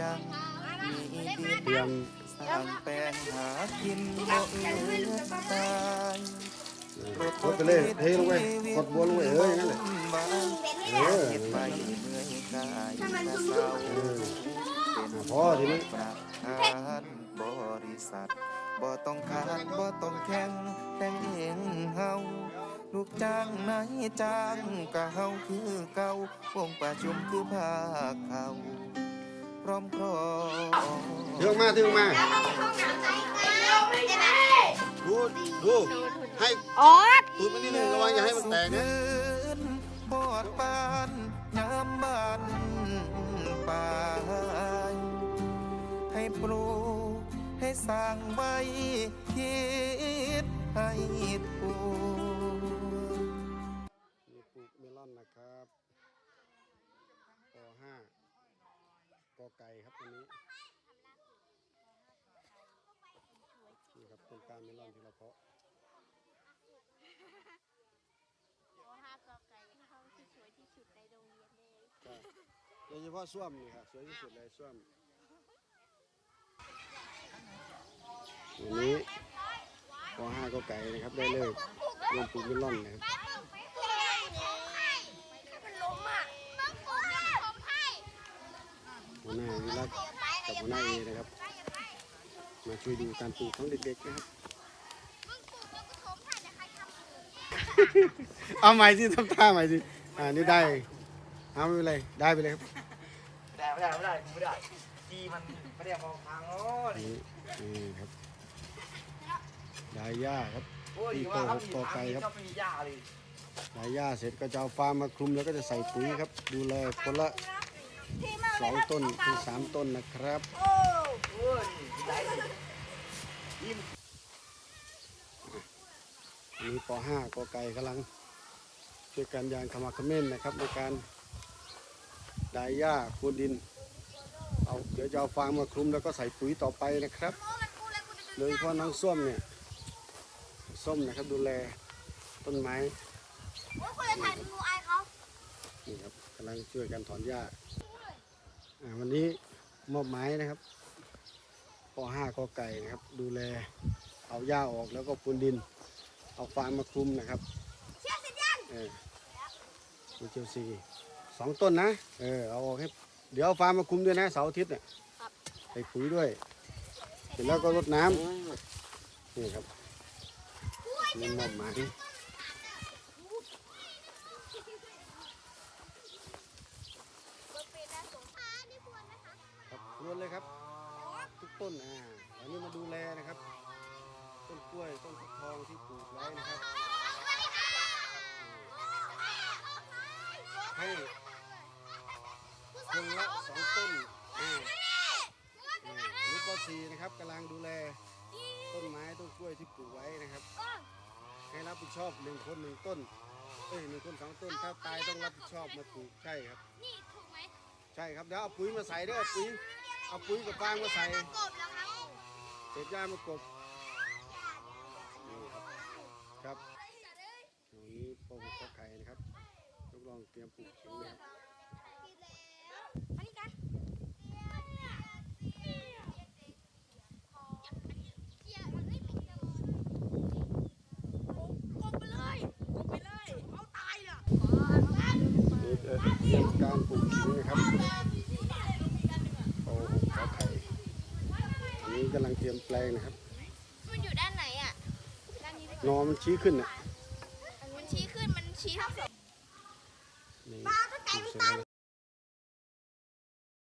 ยังมีดินเตรียมสร้างแปลงหากินบ่เอื้อตายกดไปเลยเทลงไปกดบัวลงไปเอออย่างนั้นแหละบ้านเออเฮ็ดไปเมื่อยกายและเศร้าเออเป็นอะพอทีนี้ประธานบริษัทบ่ต้องคานบ่ต้องแข่งแต่งเองเฮาลูกจ้างนายจ้างก็เฮาคือเก่าวงประชุมคือภาคเขาพ ร้อมพร้อมเทืองมาเทืองมาดูดูให้ออดตูดมันนิดนึงระวังอย่าให้มันแตกนะบอดปานยามบ้านป่าให้ปลูกให้สร้างไว้คิดให้ถูกมีปลูกเมลอนนะครับป .5 กอไก่ครับวันนี้นี่ครับต้นตาลเมลอนที่เราเพาะห้ากอไก่ห้องที่สวยที่สุดในโรงเรียนเลยก็โดยเฉพาะส้วมนี่ครับสวยที่สุดเลยส้วมวันนี้ป .5 กอไก่นะครับได้เลยเริ่มปลูกเมลอนนะครับ มันล้มอะต้องปลูกเนี่ยผมให้ หัวหน้าวิรัตกับหัวหน้าเอนะครับ มาช่วยดูการปลูกของเด็กๆนะครับมึงปลูกแล้วก็ผมให้แต่ใครทำปลูกเอาใหม่สิทำท่าใหม่สิอ่านี่ได้เอาไม่เป็นไรได้ไปเลยครับแต่ไม่ได้ไม่ได้กูไม่ได้จีมันไม่ได้มองทางโอ้ยนี่นี่ครับดายหญ้าครับโอ้ยว่าเขามีทางนี้ก็มีหญ้าเลยดายหญ้าเสร็จก็จะเอาฟางมาคลุมแล้วก็จะใส่ปุ๋ยครับ ดูแลคนละ สองต้นถึงสามต้นนะครับ โอ้ยได้เลยอันนี้ป .5 กอไก่กำลังช่วยกันยางขมักเขม้นนะครับในการดายหญ้าคูนดิน เอาเดี๋ยวจะเอาฟางมาคลุมแล้วก็ใส่ปุ๋ยต่อไปนะครับโดยเฉพาะน้องส้มเนี่ยส้มนะครับดูแลต้นไม้โอ้ยคนจะถ่ายงูอายเขานี่ครับกำลังช่วยกันถอนหญ้าอ่า วันนี้มอบหมายนะครับป .5 กอไก่นะครับ ดูแลเอาหญ้าออกแล้วก็ปูนดิน เอาฟางมาคลุมนะครับเชื่อสิยังเออมีเจลซีสองต้นนะเออเอาออกให้เดี๋ยวเอาฟางมาคลุมด้วยนะเสาร์อาทิตย์เนี่ยใส่ปุ๋ยด้วย เสร็จแล้วก็รดน้ำนี่ครับนี่มอบหมาย ครับรว นเลยครับ ทุกต้นอ่าอันนี้มาดูแลนะครับ ต้นกล้วยต้นฟักทองที่ปลูกไว้นะครับให้คนละสองต้นอ่าอ่าอันนี้ป .4 นะครับกำลังดูแลต้นไม้ต้นกล้วยที่ปลูกไว้นะครับ ให้รับผิดชอบหนึ่งคนหนึ่งต้นเอ้ยหนึ่งคนสองต้นถ้าตายต้องรับผิดชอบมาปลูกใช่ครับ นี่ถูกไหมใช่ครับเดี๋ยวเอาปุ๋ยมาใส่ด้อปุ๋ย เอาปุ๋ยกับฟางมาใส่กบแล้วครับเศษหญ้ามากบนี่ครับครับวันนี้ปลูกข้าวไก่นะครับทดลองเตรียมปลูกขิงนะครับอันนี้กันกบไปเลยกบไปเลยเอาตายน่ะนี่เอ่อเตรียมการปลูกขิงนะครับปลูกข้าวไก่อันนี้กำลังเตรียมแปลงนะครับ มันอยู่ด้านไหนอะ ด้านนี้นอมันชี้ขึ้นน่ะมันชี้ขึ้น มันชี้ทั้งสองนี่ปลูกเสร็จแล้ว